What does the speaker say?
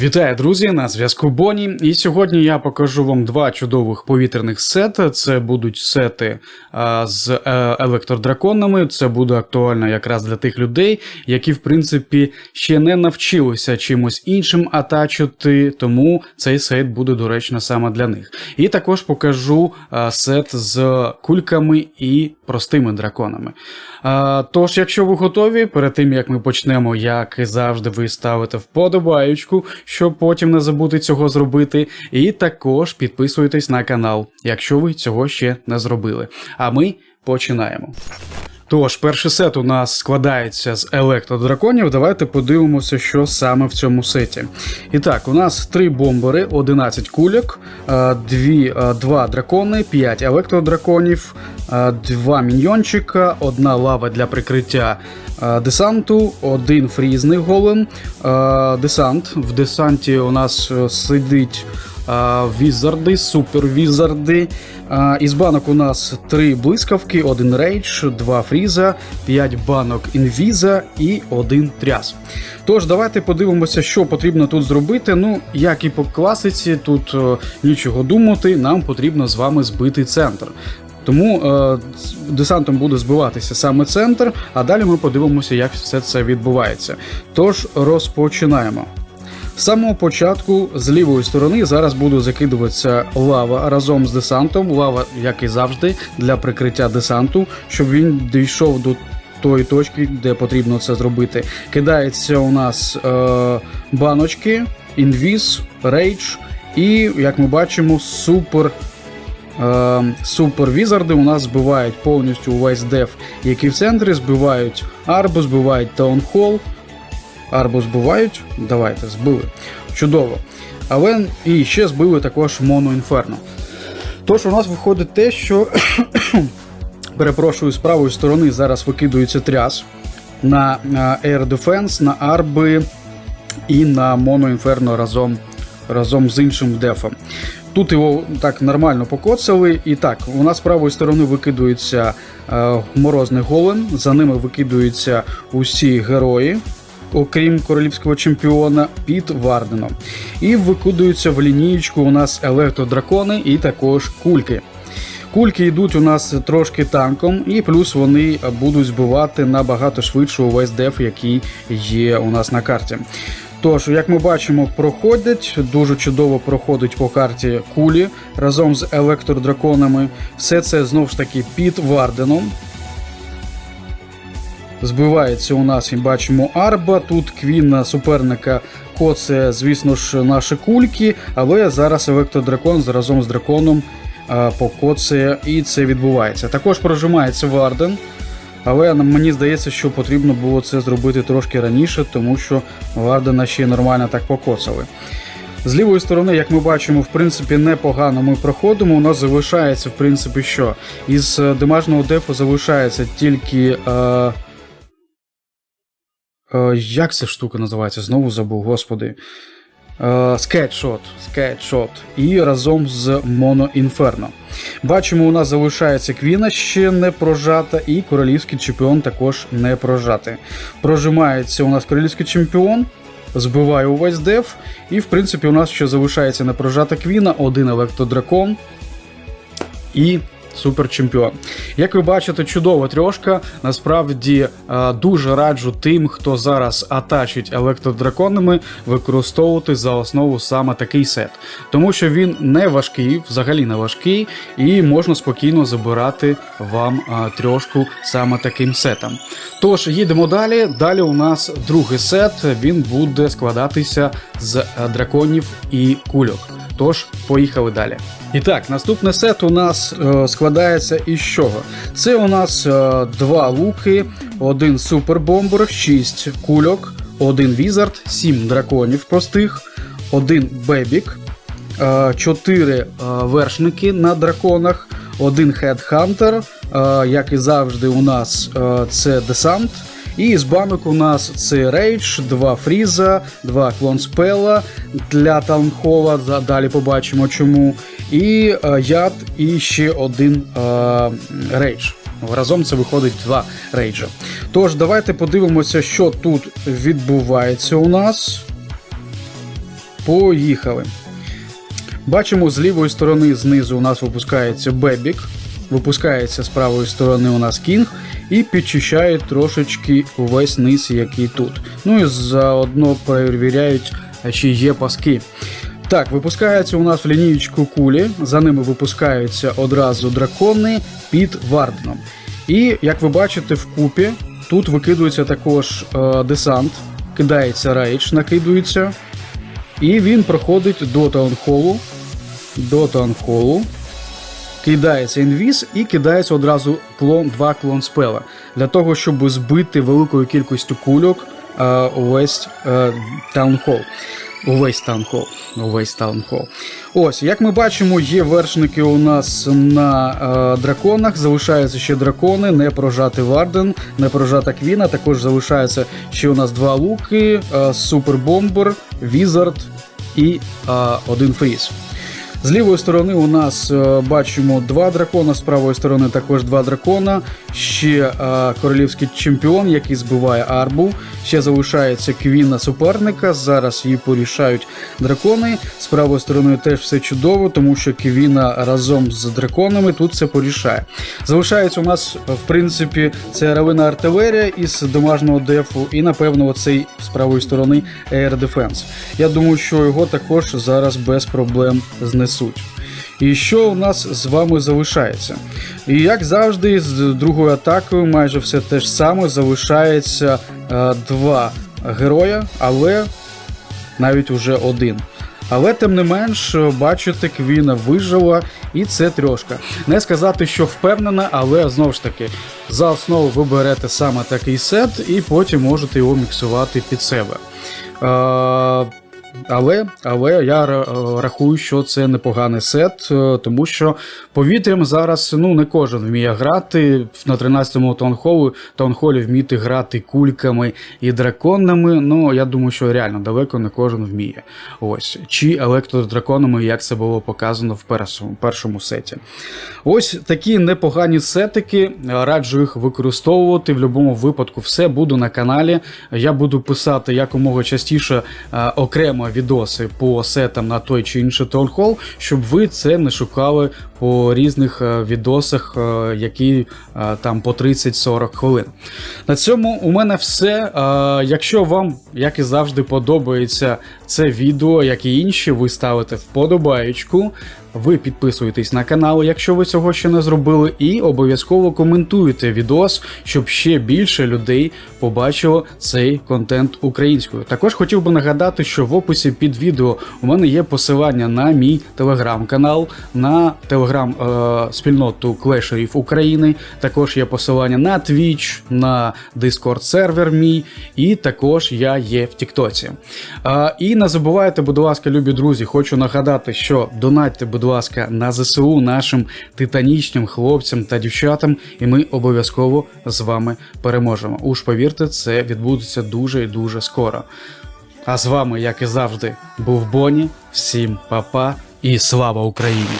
Вітаю, друзі! На зв'язку Боні. І сьогодні я покажу вам два чудових повітряних сети. Це будуть сети а, з е, електродраконами. Це буде актуально якраз для тих людей, які, в принципі, ще не навчилися чимось іншим атачити, тому цей сет буде доречно саме для них. І також покажу а, сет з кульками і простими драконами. А, тож, якщо ви готові, перед тим як ми почнемо, як і завжди, ви ставите вподобаючку, щоб потім не забути цього зробити. І також підписуйтесь на канал, якщо ви цього ще не зробили. А ми починаємо. Тож, перший сет у нас складається з електродраконів. Давайте подивимося, що саме в цьому сеті. І так, у нас три бомбери, 11 кульок, е, дві, е, два дракони, 5 електродраконів, е, два міньйончика, одна лава для прикриття е, десанту, один фрізний голем, е, десант. В десанті у нас е, сидить. Візарди, супервізарди. Із банок у нас три блискавки, один рейдж, два фріза, п'ять банок інвіза і один тряс. Тож, давайте подивимося, що потрібно тут зробити. Ну, як і по класиці, тут е, нічого думати, нам потрібно з вами збити центр. Тому е, десантом буде збиватися саме центр, а далі ми подивимося, як все це відбувається. Тож розпочинаємо. З самого початку з лівої сторони зараз буде закидуватися лава разом з десантом. Лава, як і завжди, для прикриття десанту, щоб він дійшов до тої точки, де потрібно це зробити. Кидається у нас е, баночки, інвіз, рейдж і, як ми бачимо, супер. Е, Супер візарди у нас збивають повністю увесь деф, який в центрі, збивають арбу, збивають таунхол, Арбу збивають. Давайте, збили. Чудово. Але і ще збили також Моно Інферно. Тож у нас виходить те, що перепрошую, з правої сторони зараз викидується тряс на на Air Defense, на арби і на Моно Інферно разом, разом з іншим дефом. Тут його так нормально покоцали. І так, у нас з правої сторони викидується е, морозний голем, за ними викидуються усі герої, окрім королівського чемпіона, під Варденом. І викидуються в лінієчку у нас електродракони і також кульки. Кульки йдуть у нас трошки танком, і плюс вони будуть збивати набагато швидше увесь деф, який є у нас на карті. Тож, як ми бачимо, проходять дуже чудово проходить по карті кулі разом з електродраконами. Все це знову ж таки під Варденом. Збивається у нас, і бачимо арба. Тут квін суперника коце, звісно ж, наші кульки, але зараз електродракон разом з драконом покоцає, і це відбувається. Також прожимається Варден. Але мені здається, що потрібно було це зробити трошки раніше, тому що Вардена ще нормально так покоцали. З лівої сторони, як ми бачимо, в принципі, непогано ми проходимо. У нас залишається, в принципі, що із е, демажного дефу залишається тільки. Е, як ця штука називається? Знову забув, господи. Е, Скетшот, скетшот і разом з Моно Інферно. Бачимо, у нас залишається Квіна ще не прожата, і королівський чемпіон також не прожати. Прожимається у нас королівський чемпіон, збиває увесь деф, і в принципі у нас ще залишається не прожата Квіна, один електродракон і суперчемпіон. Як ви бачите, чудова трьошка. Насправді е, дуже раджу тим, хто зараз атачить електродраконами, використовувати за основу саме такий сет. Тому що він не важкий, взагалі не важкий, і можна спокійно забирати вам е, трьошку саме таким сетом. Тож їдемо далі. Далі у нас другий сет. Він буде складатися з е, драконів і кульок. Тож, поїхали далі. І так, наступний сет у нас е, складається із чого? Це у нас е, два луки, один супербомбер, 6 кульок, один візард, 7 драконів простих, один бебік, 4 вершники на драконах, один хедхантер, е, як і завжди, у нас е, це десант. І з банок у нас це рейдж, два фріза, два клонспела для таунхола. Далі побачимо чому. І е, яд, і ще один е, рейдж. Разом це виходить два рейджа. Тож, давайте подивимося, що тут відбувається у нас. Поїхали. Бачимо, з лівої сторони знизу у нас випускається Бебік, випускається з правої сторони у нас Кінг і підчищає трошечки увесь низ, який тут. Ну і заодно перевіряють, чи є паски. Так, випускається у нас в лінієчку кулі, за ними випускаються одразу дракони під Варденом. І як ви бачите, в купі тут викидується також е, десант, кидається рейдж, накидується. І він проходить до таунхолу. До таунхолу. Кидається інвіз і кидається одразу клон, два клон спела. Для того, щоб збити великою кількістю кульок е, увесь е, таунхол. Увесь таунхол. Увесь таунхол. Ось, як ми бачимо, є вершники у нас на е, драконах. Залишаються ще дракони, не прожати Варден, не прожата Квіна. Також залишаються ще у нас два луки, е, супербомбер, Візард і е, один фріз. З лівої сторони у нас е, бачимо два дракона, з правої сторони також два дракона. Ще е, королівський чемпіон, який збиває арбу. Ще залишається квіна суперника. Зараз її порішають дракони. З правої сторони теж все чудово, тому що квіна разом з драконами тут все порішає. Залишається у нас, в принципі, це равина артилерія із домашнього дефу, і напевно оцей з правої сторони Air Defense. Я думаю, що його також зараз без проблем знесуть. І що у нас з вами залишається? І як завжди, з другою атакою майже все те ж саме залишається е, два героя, але навіть уже один. Але тим не менш, бачите, Квіна вижила, і це трошка. Не сказати, що впевнена, але знову ж таки, за основу ви берете саме такий сет, і потім можете його міксувати під себе. Е, але, але я рахую, що це непоганий сет, е, тому що повітрям зараз ну не кожен вміє грати. На 13-му таунхолу таунхолі вміти грати кульками і драконами. Ну я думаю, що реально далеко не кожен вміє. Ось чи електродраконами, як це було показано в першому, першому сеті. Ось такі непогані сетики. Раджу їх використовувати. В будь-якому випадку все буду на каналі. Я буду писати якомога частіше е, окремо відоси по сетам на той чи інший таунхол, щоб ви це не шукали по різних е, відосах, е, які е, там по 30-40 хвилин. На цьому у мене все. Якщо вам, як і завжди, подобається це відео, як і інші, ви ставите вподобаєчку. Ви підписуєтесь на канал, якщо ви цього ще не зробили, і обов'язково коментуєте відос, щоб ще більше людей побачило цей контент українською. Також хотів би нагадати, що в описі під відео у мене є посилання на мій телеграм-канал, на телеграм-спільноту Клешерів України. Також є посилання на Twitch, на Discord сервер мій, і також я є в Тіктоці. І не забувайте, будь ласка, любі друзі, хочу нагадати, що донатьте, будь ласка, на ЗСУ нашим титанічним хлопцям та дівчатам, і ми обов'язково з вами переможемо. Уж повірте, це відбудеться дуже і дуже скоро. А з вами, як і завжди, був Боні. Всім па-па і слава Україні!